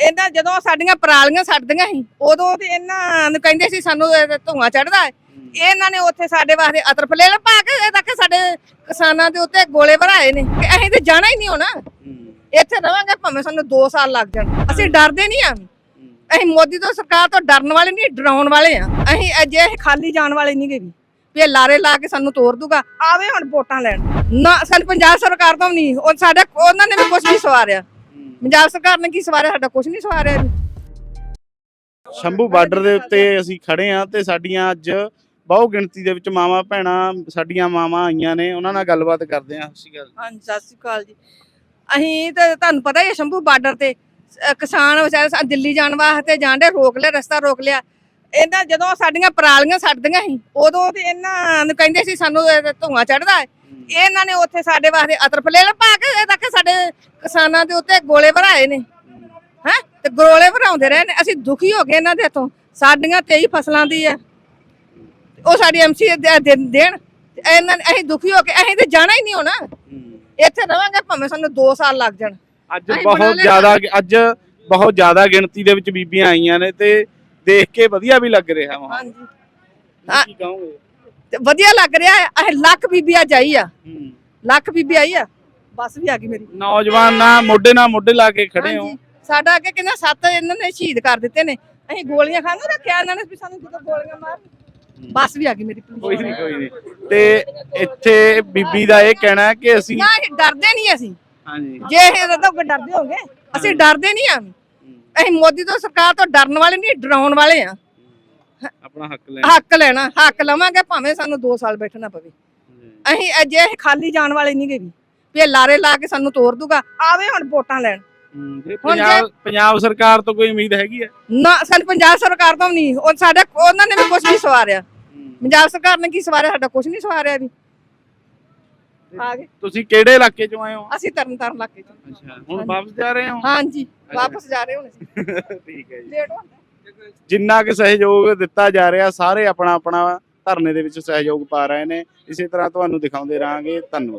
ਇਹਨਾਂ ਜਦੋਂ ਸਾਡੀਆਂ ਪਰਾਲੀਆਂ ਛੱਡਦੀਆਂ ਸੀ ਉਦੋਂ ਤੇ ਇਹਨਾਂ ਨੂੰ ਕਹਿੰਦੇ ਸੀ ਸਾਨੂੰ ਧੂਆਂ ਚੜਦਾ ਹੈ। ਇਹਨਾਂ ਨੇ ਉੱਥੇ ਸਾਡੇ ਵਾਸਤੇ ਅਤਰ ਫਲੇਲ ਪਾ ਕੇ ਇਹ ਤੱਕ ਸਾਡੇ ਕਿਸਾਨਾਂ ਦੇ ਉੱਤੇ ਗੋਲੇ ਭਰਾਏ ਨੇ ਕਿ ਅਸੀਂ ਤੇ ਜਾਣਾ ਹੀ ਨਹੀਂ ਹੋਣਾ। ਇੱਥੇ ਰਵਾਂਗੇ ਭਾਵੇਂ ਸਾਨੂੰ 2 ਸਾਲ ਲੱਗ ਜਾਣ। ਅਸੀਂ ਡਰਦੇ ਨਹੀਂ ਆ। ਅਸੀਂ ਮੋਦੀ ਤੋਂ ਸਰਕਾਰ ਤੋਂ ਡਰਨ ਵਾਲੇ ਨਹੀਂ ਡਰਾਉਣ ਵਾਲੇ ਆ। ਅਸੀਂ ਅਜੇ ਖਾਲੀ ਜਾਣ ਵਾਲੇ ਨਹੀਂ ਗੇ ਵੀ ਇਹ ਲਾਰੇ ਲਾ ਕੇ ਸਾਨੂੰ ਤੋੜ ਦੂਗਾ। ਆਵੇ ਹੁਣ ਵੋਟਾਂ ਲੈਣ। ਨਾ ਸਾਨੂੰ ਪੰਜਾਬ ਸਰਕਾਰ ਤੋਂ ਨਹੀਂ ਉਹ ਸਾਡਾ ਉਹਨਾਂ ਨੇ ਵੀ ਕੁਝ ਨਹੀਂ ਸਵਾਰਿਆ। ਪੰਜਾਬ ਸਰਕਾਰ ਨੇ ਕੀ ਸਵਾਰਿਆ? ਸਾਡਾ ਕੁਝ ਨਹੀਂ ਸਵਾਰਿਆ ਸ਼ੰਭੂ ਬਾਰਡਰ ਦੇ ਉੱਤੇ ਅਸੀਂ ਖੜੇ ਆ ਤੇ ਸਾਡੀਆਂ ਅੱਜ ਬਹੁ ਗਿਣਤੀ ਦੇ ਵਿੱਚ ਮਾਵਾਂ ਭੈਣਾਂ ਸਾਡੀਆਂ ਮਾਵਾਂ ਆਈਆਂ ਨੇ। ਉਹਨਾਂ ਨਾਲ ਗੱਲਬਾਤ ਕਰਦੇ ਆ ਸਤਿ ਸ਼੍ਰੀ ਅਕਾਲ ਹਾਂਜੀ ਸਤਿ ਸ਼੍ਰੀ ਅਕਾਲ ਜੀ। ਅਸੀਂ ਤੇ ਤੁਹਾਨੂੰ ਪਤਾ ਹੀ ਹੈ ਸ਼ੰਭੂ ਬਾਰਡਰ ਤੇ ਕਿਸਾਨ ਵਿਚਾਰੇ ਦਿੱਲੀ ਜਾਣ ਵਾਸਤੇ ਜਾਂਦੇ ਰੋਕ ਲਿਆ ਰਸਤਾ ਰੋਕ ਲਿਆ। ਇਹਨਾਂ ਜਦੋਂ ਸਾਡੀਆਂ ਪਰਾਲੀਆਂ ਛੱਡਦੀਆਂ ਸੀ ਉਦੋਂ ਤੇ ਇਹਨਾਂ ਨੂੰ ਕਹਿੰਦੇ ਸੀ ਸਾਨੂੰ ਇਹ ਧੂਆਂ ਚੜਦਾ ਹੈ। ਇਹਨਾਂ ਨੇ ਉੱਥੇ ਸਾਡੇ ਵਾਸਤੇ ਅਤਰ ਫਲੇਲ ਪਾ ਕੇ ਇਹ ਤੱਕ ਸਾਡੇ ਕਿਸਾਨਾਂ ਦੇ ਉੱਤੇ ਗੋਲੇ ਭਰਾਏ ਨੇ। ਹੈ? ਤੇ ਗੋਲੇ ਭਰਾਉਂਦੇ ਰਹੇ ਨੇ। ਅਸੀਂ ਦੁਖੀ ਹੋ ਗਏ ਇਹਨਾਂ ਦੇ ਹੱਥੋਂ। ਸਾਡੀਆਂ 23 ਫਸਲਾਂ ਦੀ ਆ ਉਹ ਸਾਡੀ ਐਮਸੀ ਦੇਣ। ਇਹਨਾਂ ਅਸੀਂ ਦੁਖੀ ਹੋ ਕੇ ਅਸੀਂ ਤੇ ਜਾਣਾ ਹੀ ਨਹੀਂ ਹੋਣਾ। ਇੱਥੇ ਰਵਾਂਗੇ ਭਾਵੇਂ ਸਾਨੂੰ 2 ਸਾਲ ਲੱਗ ਜਾਣ। ਅੱਜ ਬਹੁਤ। ਜ਼ਿਆਦਾ ਅੱਜ ਬਹੁਤ ਜ਼ਿਆਦਾ ਗਿਣਤੀ ਦੇ ਵਿੱਚ ਬੀਬੀਆਂ ਆਈਆਂ ਨੇ ਤੇ ਦੇਖ ਕੇ ਵਧੀਆ ਵੀ ਲੱਗ ਰਿਹਾ ਵਾ। ਹਾਂਜੀ। ਕੀ ਕਹੋਗੇ? ਤੇ ਵਧੀਆ ਲੱਗ ਰਿਹਾ ਇਹ ਲੱਖ ਬੀਬੀ ਅੱਜ ਆਈ ਆ। ਲੱਖ ਬੀਬੀ ਆਈ ਆ। ਬੱਸ ਵੀ ਆ ਗਈ ਮੇਰੀ। ਨੌਜਵਾਨ ਨਾ ਮੋਢੇ ਨਾਲ ਮੋਢੇ ਲਾ ਕੇ ਖੜੇ ਹੋ। ਹਾਂਜੀ। ਸਾਡਾ ਅੱਗੇ ਕਿੰਨਾ ਸੱਤ ਇਹਨਾਂ ਨੇ ਸ਼ਹੀਦ ਕਰ ਦਿੱਤੇ ਨੇ। ਅਸੀਂ ਗੋਲੀਆਂ ਨੂੰ ਰੱਖਿਆ ਇਹਨਾਂ ਨੇ ਵੀ ਸਾਨੂੰ ਜਦੋਂ ਗੋਲੀਆਂ ਮਾਰ ਬੱਸ ਵੀ ਆ ਗਈ ਮੇਰੀ ਕੋਈ ਨਹੀਂ ਕੋਈ ਨਹੀਂ ਤੇ ਇੱਥੇ ਬੀਬੀ ਦਾ ਇਹ ਕਹਿਣਾ ਹੈ ਕਿ ਅਸੀਂ ਨਾ ਅਸੀਂ ਡਰਦੇ ਨਹੀਂ ਅਸੀਂ। ਹਾਂਜੀ। ਜੇ ਇਹ ਤਾਂ ਡਰਦੇ ਹੋਗੇ ਅਸੀਂ ਡਰਦੇ ਨਹੀਂ ਆ। ਅਸੀਂ ਮੋਦੀ ਤੋਂ ਸਰਕਾਰ ਤੋਂ ਡਰਨ ਵਾਲੇ ਨਹੀਂ ਡਰਾਉਣ ਵਾਲੇ ਆ। ਆਪਣਾ ਹੱਕ ਲੈਣਾ। ਹੱਕ ਲਵਾਂਗੇ ਭਾਵੇਂ ਸਾਨੂੰ 2 ਸਾਲ ਬੈਠਣਾ ਪਵੇ। ਅਸੀਂ ਅਜੇ ਖਾਲੀ ਜਾਣ ਵਾਲੇ ਨਹੀਂ ਗੇ ਵੀ ਇਹ ਲਾਰੇ ਲਾ ਕੇ ਸਾਨੂੰ ਤੋੜ ਦੂਗਾ ਆਵੇ ਹੁਣ ਵੋਟਾਂ ਲੈਣ। ਹੂੰ, ਪੰਜਾਬ ਪੰਜਾਬ ਸਰਕਾਰ ਤੋਂ ਕੋਈ ਉਮੀਦ ਹੈਗੀ ਹੈ ਨਾ ਸਾਨੂੰ ਪੰਜਾਬ ਸਰਕਾਰ ਤੋਂ ਨਹੀਂ ਉਹ ਸਾਡਾ ਉਹਨਾਂ ਨੇ ਵੀ ਕੁਝ ਨਹੀਂ ਸਵਾਰਿਆ। ਪੰਜਾਬ ਸਰਕਾਰ ਨੇ ਕੀ ਸਵਾਰਿਆ ਸਾਡਾ ਕੁਝ ਨਹੀਂ ਸਵਾਰਿਆ ਵੀ। ਗਏ ਤੁਸੀਂ ਕਿਹੜੇ ਇਲਾਕੇ ਚੋਂ ਆਏ ਹੋ? ਅਸੀਂ ਤਰਨ ਤਾਰਨ ਇਲਾਕੇ ਚ। ਅੱਛਾ ਹੁਣ ਵਾਪਸ ਜਾ ਰਹੇ ਹੋ? ਹਾਂਜੀ ਵਾਪਸ ਜਾ ਰਹੇ ਅਸੀਂ। ਠੀਕ ਹੈ ਜੀ। ਲੇਟ ਹੋ ਜਿੰਨਾ ਕਿ ਸਹਿਯੋਗ ਦਿੱਤਾ ਜਾ ਰਿਹਾ, ਸਾਰੇ ਆਪਣਾ ਆਪਣਾ ਧਰਨੇ ਦੇ ਵਿੱਚ ਸਹਿਯੋਗ ਪਾ ਰਹੇ ਨੇ। ਇਸੇ ਤਰ੍ਹਾਂ ਤੁਹਾਨੂੰ ਦਿਖਾਉਂਦੇ ਰਹਾਂਗੇ। ਧੰਨਵਾਦ।